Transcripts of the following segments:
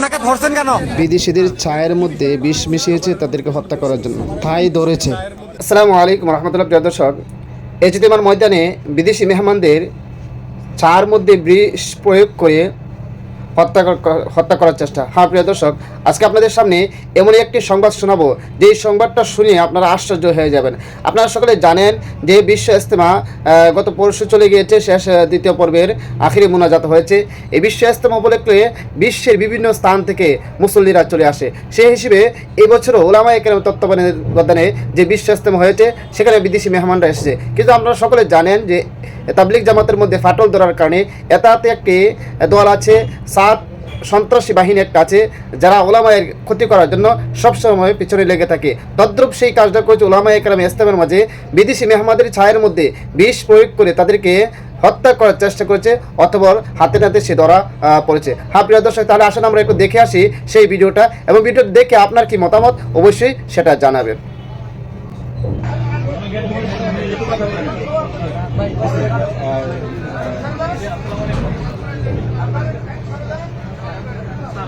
ওনাকে ধরছেন কেন? বিদেশিদের ছায়ের মধ্যে বিষ মিশিয়েছে তাদেরকে হত্যা করার জন্য। তাই ধরেছে। আসসালামু আলাইকুম রহমতুল্লাহ প্রিয় দর্শক। এজতেমার ময়দানে বিদেশি মেহমানদের চার মধ্যে বিষ প্রয়োগ করে হত্যা হত্যা করার চেষ্টা। হ্যাঁ প্রিয় দর্শক, আজকে আপনাদের সামনে এমনই একটি সংবাদ শোনাবো। যেই সংবাদটা শুনে আপনারা আশ্চর্য হয়ে যাবেন। আপনারা সকলে জানেন যে বিশ্ব ইস্তেমা গত পরশু চলে গিয়েছে, শেষ দ্বিতীয় পর্বের আখিরি মোনাজাত হয়েছে। এই বিশ্ব ইস্তেমা উপলক্ষে বিশ্বের বিভিন্ন স্থান থেকে মুসল্লিরা চলে আসে। সেই হিসেবে এবছরও ওলামা একের তত্ত্বাবধানে যে বিশ্ব ইস্তেমা হয়েছে, সেখানে বিদেশি মেহমানরা এসেছে। কিন্তু আপনারা সকলে জানেন যে তাবলিক জামাতের মধ্যে ফাটল ধরার কারণে এতাতে একটি দল আছে সাত সন্ত্রাসী বাহিনী একটা আছে, যারা ওলামায়ের ক্ষতি করার জন্য সবসময় পিছনে লেগে থাকে। তদ্রুপ সেই কাজটা করেছে ওলামা একরাম ইসলামের মাঝে। বিদেশি মেহমাদের ছায়ের মধ্যে বিষ প্রয়োগ করে তাদেরকে হত্যা করার চেষ্টা করেছে অথবা হাতে নাতে সে ধরা পড়েছে। হ্যাঁ প্রিয় দর্শক, তাহলে আসলে আমরা একটু দেখে আসি সেই ভিডিওটা এবং ভিডিও দেখে আপনার কি মতামত? অবশ্যই সেটা জানাবেন।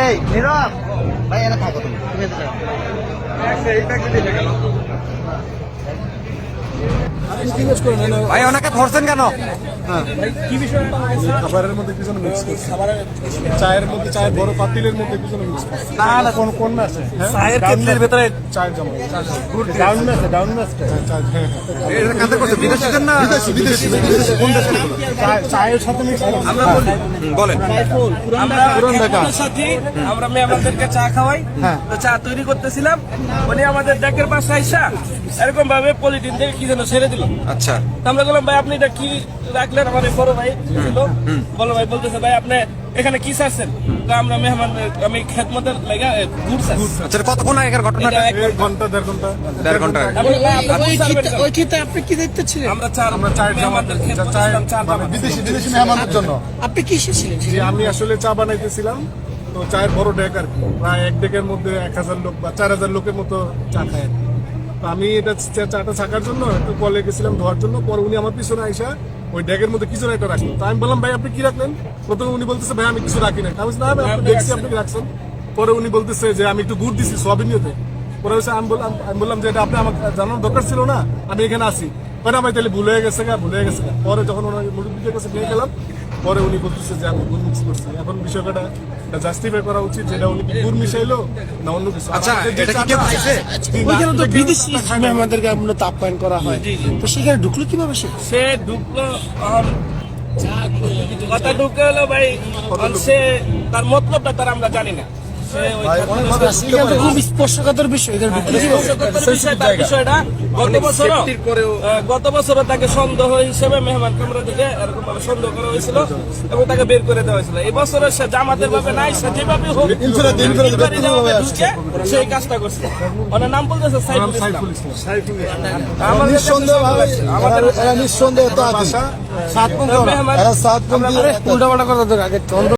এই নীরব! ভাই এনে থাকো তুমি। তুমি এদিকে যাও। ভাই ওনাকে ধরছেন কেন? খাবারের মধ্যে কিছু মিক্স করছে। চায়ের মধ্যে চায়ের বড় পাতিলের মধ্যে কিছু মিক্স করছে। না না। কোন কোন আছে চায়ের কেটলির ভেতরে চায়ের জমা ডাউন আছে। ডাউন আছে হ্যাঁ এটা কাঁদে করছে বিদেশিদের না? বিদেশি বিদেশি কোন দেশ চায়ের সাথে মিক্স করছে হুম, বলেন। আমরা পুরান ঢাকা। আমাদের সাথে আমরা মেহমানদেরকে চা খাওয়াই। তো চা তৈরি করতেছিলাম। উনি আমাদের ডেকের পাশে আইসা এরকম ভাবে পলিথিন থেকে কি যেন ছেড়ে দিল। আচ্ছা। তো আমরা বললাম ভাই আপনি এটা কি রাখলেন? আমার বড় ভাই ভাই বলতেছে ভাই আপনি এখানে কি চাচ্ছেন তো আমরা মেহমান আমি খেদমতের লাগা গুড় আচ্ছা কতক্ষণ আগের ঘটনাটা? এক- ঘণ্টা দেড় ঘণ্টা। দেড় ঘণ্টা আপনি- ওই ক্ষেত্রে আপনি কি দেখতে ছিলেন? আমরা চার আমরা মেহমানদের চার মানে বিদেশি বিদেশি মেহমানের জন্য। আপনি কি এসেছিলেন আমি আসলে চা বানাইতেছিলাম তো চায়ের বড় ডেক আর কি। প্রায় এক ডেকের মধ্যে এক হাজার লোক বা চার হাজার লোকের মতো চা খায় আর কি। আমি এটা চাটা থাকার জন্য, একটু কলে গেছিলাম ধোয়ার জন্য, পরে উনি আমার পিছনে আইসা ওই ড্যাগের মধ্যে কিছু একটা রাখলেন তো আমি বললাম, ভাই, আপনি কি রাখলেন? প্রথমে উনি বলতেছে, ভাই, আমি কিছু রাখি না আমি না, ভাই, আপনি দেখছি আপনি রাখছেন। পরে উনি বলতেছে যে, আমি একটু গুড় দিছি সোয়াবিন নিয়েতে পরে হচ্ছে আমি বললাম আমি বললাম যে, এটা আপনি আমাকে জানানোর দরকার ছিল না, আমি এখানে আসি পরে আমার তাহলে ভুলে গেছে গা, ভুলে গেছে গা। পরে যখন ওনার মুরব্বীদের কাছে নিয়ে গেলাম। পরে উনি বলতেছে যে আমি গুড় মিক্স করছি। এখন বিষয়টা জাস্টিফাই করা উচিত যেটা উনি কি গুড় মিশাইলো না অন্য কিছু। আচ্ছা এটা কি কেউ চাটা- খাইছে? ওইখানে তো বিদেশি মেহমানদেরকে তাপমান করা হয়। তো সেখানে ঢুকলো কীভাবে সে? সে ঢুকলো আর কথা ঢুকে হলো ভাই সে তার মতলবটা তার আমরা জানি না। খুব স্পর্শকাতর বিষয় বিষয়টা গত বছর গত বছর তাকে সন্দেহ হিসেবে মেহমান কামরা থেকে এরকম ভাবে সন্দেহ করা হয়েছিল এবং তাকে বের করে দেওয়া হয়েছিল এই বছর সে জামাতের ভাবে নাই সে যেভাবে হোক সেই কাজটা করছে ওনার নাম বলতেছে সাইফুল ইসলাম আমাদের। মেহমান- এরা সাতপন্থী কথা তো আগে